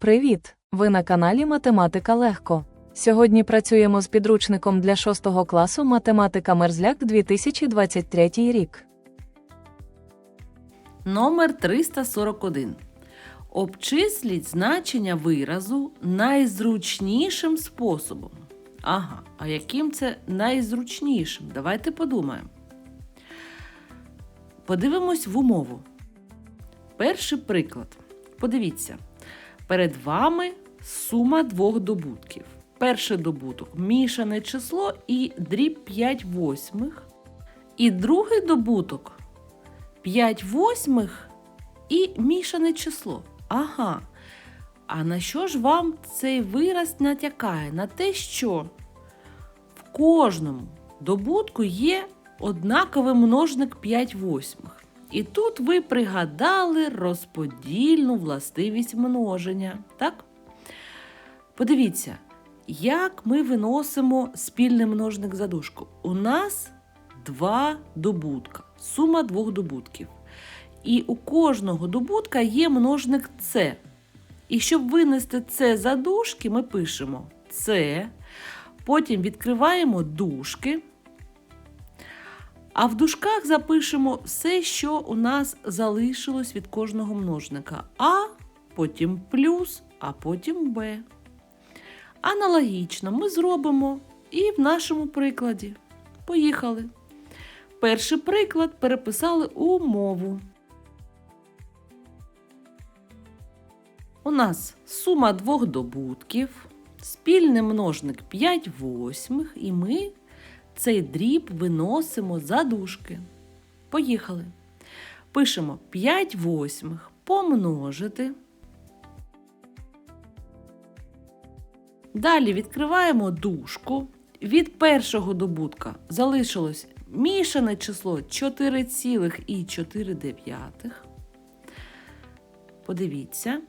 Привіт! Ви на каналі Математика Легко. Сьогодні працюємо з підручником для 6 класу Математика Мерзляк 2023 рік. Номер 341. Обчисліть значення виразу найзручнішим способом. Ага, а яким це найзручнішим? Давайте подумаємо. Подивимось в умову. Перший приклад. Подивіться. Перед вами сума двох добутків. Перший добуток мішане число і дріб 5 восьмих. І другий добуток 5 восьмих і мішане число. Ага. А на що ж вам цей вираз натякає? На те, що в кожному добутку є однаковий множник 5 восьмих. І тут ви пригадали розподільну властивість множення. Так? Подивіться, як ми виносимо спільний множник за дужку. У нас два добутка, сума двох добутків. І у кожного добутка є множник С. І щоб винести С за дужки, ми пишемо С, потім відкриваємо дужки. А в дужках запишемо все, що у нас залишилось від кожного множника. А, потім плюс, а потім Б. Аналогічно ми зробимо і в нашому прикладі. Поїхали. Перший приклад переписали у мову. У нас сума двох добутків, спільний множник 5 восьмих, і ми цей дріб виносимо за дужки. Поїхали. Пишемо 5 восьмих помножити. Далі відкриваємо дужку. Від першого добутка залишилось мішане число 4,4. Подивіться.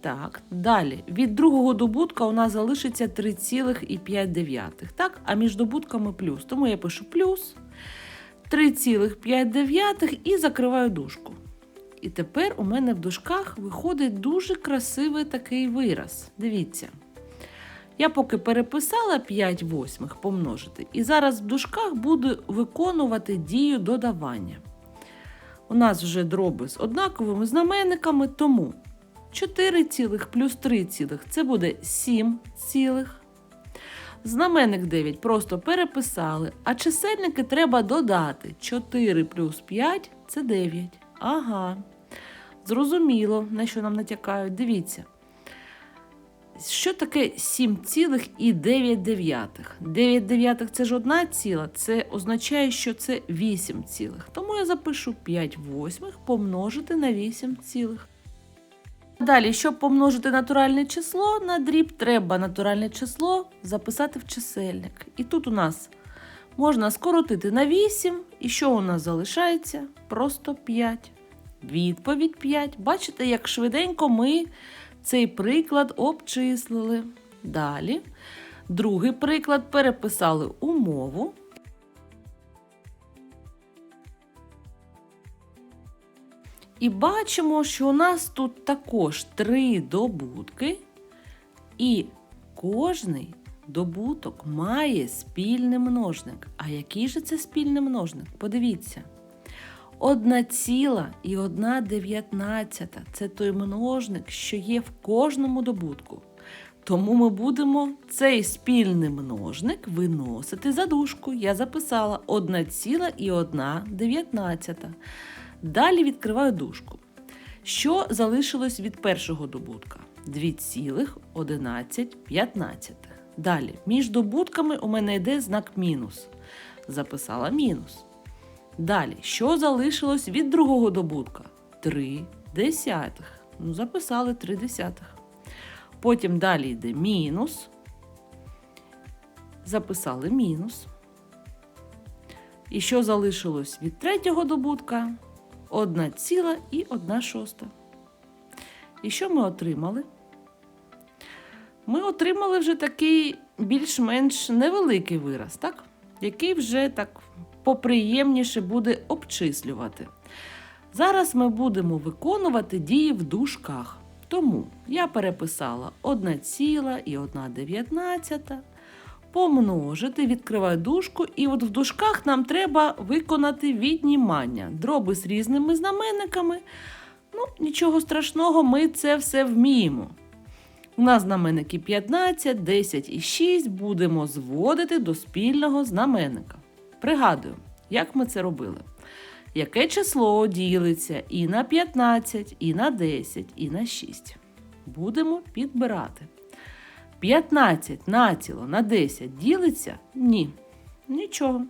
Так, далі. Від другого добутка у нас залишиться 3,5. Так, а між добутками плюс. Тому я пишу плюс 3,5 і закриваю дужку. І тепер у мене в дужках виходить дуже красивий такий вираз. Дивіться. Я поки переписала 5 восьмих помножити, і зараз в дужках буду виконувати дію додавання. У нас вже дроби з однаковими знаменниками, тому 4 цілих плюс 3 цілих це буде 7 цілих. Знаменник 9 просто переписали, а чисельники треба додати. 4 плюс 5 це 9. Ага. Зрозуміло, на що нам натякають. Дивіться. Що таке 7,9 дев'ятих? 9 дев'ятих це ж одна ціла, це означає, що це 8 цілих. Тому я запишу 5 восьмих помножити на 8 цілих. Далі, щоб помножити натуральне число на дріб, треба натуральне число записати в чисельник. І тут у нас можна скоротити на 8, і що у нас залишається? Просто 5. Відповідь 5. Бачите, як швиденько ми цей приклад обчислили. Далі. Другий приклад переписали у І бачимо, що у нас тут також три добутки, і кожний добуток має спільний множник. А який же це спільний множник? Подивіться. Одна ціла і одна дев'ятнадцята це той множник, що є в кожному добутку. Тому ми будемо цей спільний множник виносити за дужку. Я записала 1 ціла і 1 дев'ятнадцята. Далі відкриваю дужку. Що залишилось від першого добутка? 2,11. Далі, між добутками у мене йде знак мінус. Записала мінус. Далі, що залишилось від другого добутка? 3 десятих. Ну, записали 3 десятих. Потім далі йде мінус. Записали мінус. І що залишилось від третього добутка? 1 ціла і 1 шоста. І що ми отримали? Ми отримали вже такий більш-менш невеликий вираз, так? який вже так поприємніше буде обчислювати. Зараз ми будемо виконувати дії в дужках. Тому я переписала 1 Помножити, відкриваю дужку, і от в дужках нам треба виконати віднімання. Дроби з різними знаменниками. Ну, нічого страшного, ми це все вміємо. У нас знаменники 15, 10 і 6 будемо зводити до спільного знаменника. Пригадую, як ми це робили. Яке число ділиться і на 15, і на 10, і на 6. Будемо підбирати. 15 націло на 10 ділиться? Ні. Нічого.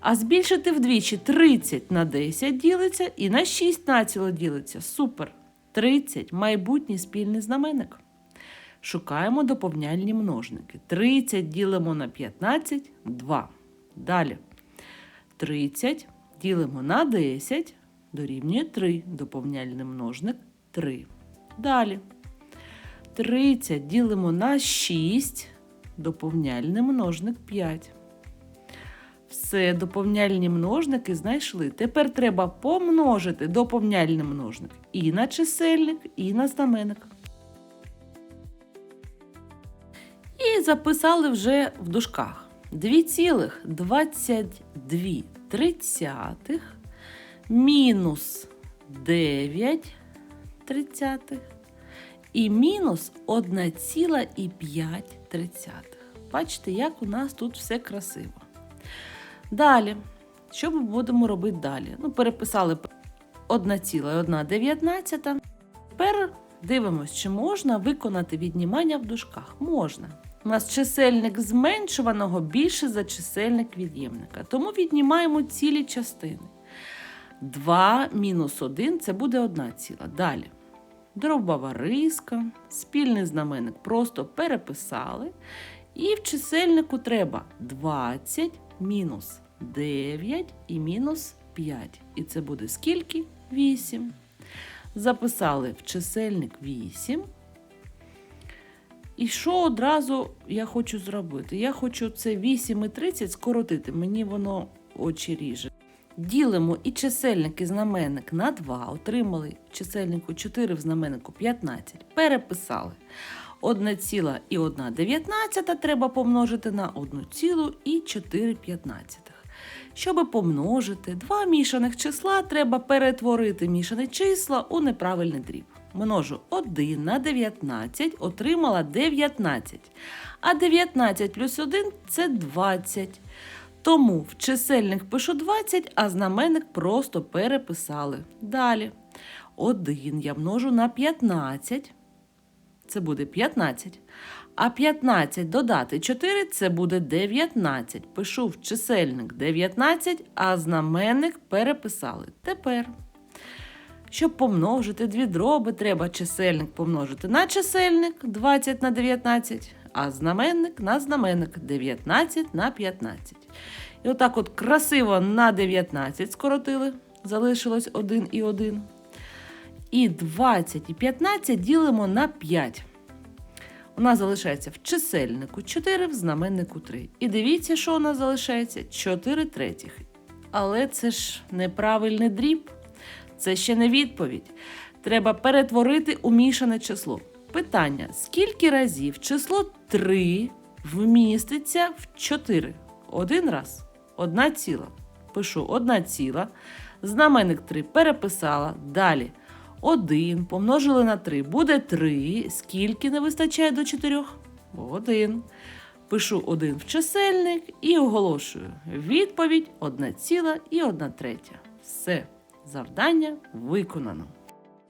А збільшити вдвічі 30 на 10 ділиться і на 6 націло ділиться. Супер. 30 майбутній спільний знаменник. Шукаємо доповняльні множники. 30 ділимо на 15 2. Далі. 30 ділимо на 10 дорівнює 3. Доповняльний множник 3. Далі. 30 ділимо на 6, доповняльний множник 5. Все, доповняльні множники знайшли. Тепер треба помножити доповняльний множник і на чисельник, і на знаменник. І записали вже в дужках 2,22 мінус 9 тридцятих і мінус 1,5. Бачите, як у нас тут все красиво. Далі, що ми будемо робити далі? Ну, переписали 1,1. Тепер дивимось, чи можна виконати віднімання в дужках. Можна. У нас чисельник зменшуваного більше за чисельник від'ємника. Тому віднімаємо цілі частини. 2 мінус 1 це буде 1 ціла. Далі дробова риска, спільний знаменник просто переписали. І в чисельнику треба 20 мінус 9 і мінус 5. І це буде скільки? 8. Записали в чисельник 8. І що одразу я хочу зробити? Я хочу це 8 і 30 скоротити. Мені воно очі ріже. Ділимо і чисельник, і знаменник на 2. Отримали чисельнику 4 в знаменнику 15. Переписали. 1,1 треба помножити на 1,4. Щоб помножити два мішаних числа, треба перетворити мішані числа у неправильний дріб. Множу 1 на 19, отримала 19. А 19 плюс 1 це 20. Тому в чисельник пишу 20, а знаменник просто переписали. Далі. 1 я множу на 15. Це буде 15. А 15 додати 4 це буде 19. Пишу в чисельник 19, а знаменник переписали. Тепер. Щоб помножити дві дроби, треба чисельник помножити на чисельник 20 на 19, а знаменник на знаменник 19 на 15. І отак от красиво на 19 скоротили, залишилось 1 і 1. І 20 і 15 ділимо на 5. У нас залишається в чисельнику 4, в знаменнику 3. І дивіться, що у нас залишається 4 третіх. Але це ж неправильний дріб. Це ще не відповідь. Треба перетворити у мішане число. Питання: скільки разів число 3 вміститься в 4? Один раз. Одна ціла. Пишу одна ціла. Знаменник 3 переписала. Далі. 1 помножили на 3 буде 3. Скільки не вистачає до 4? 1. Пишу 1 в чисельник і оголошую. Відповідь 1 ціла і 1 третя. Все. Завдання виконано.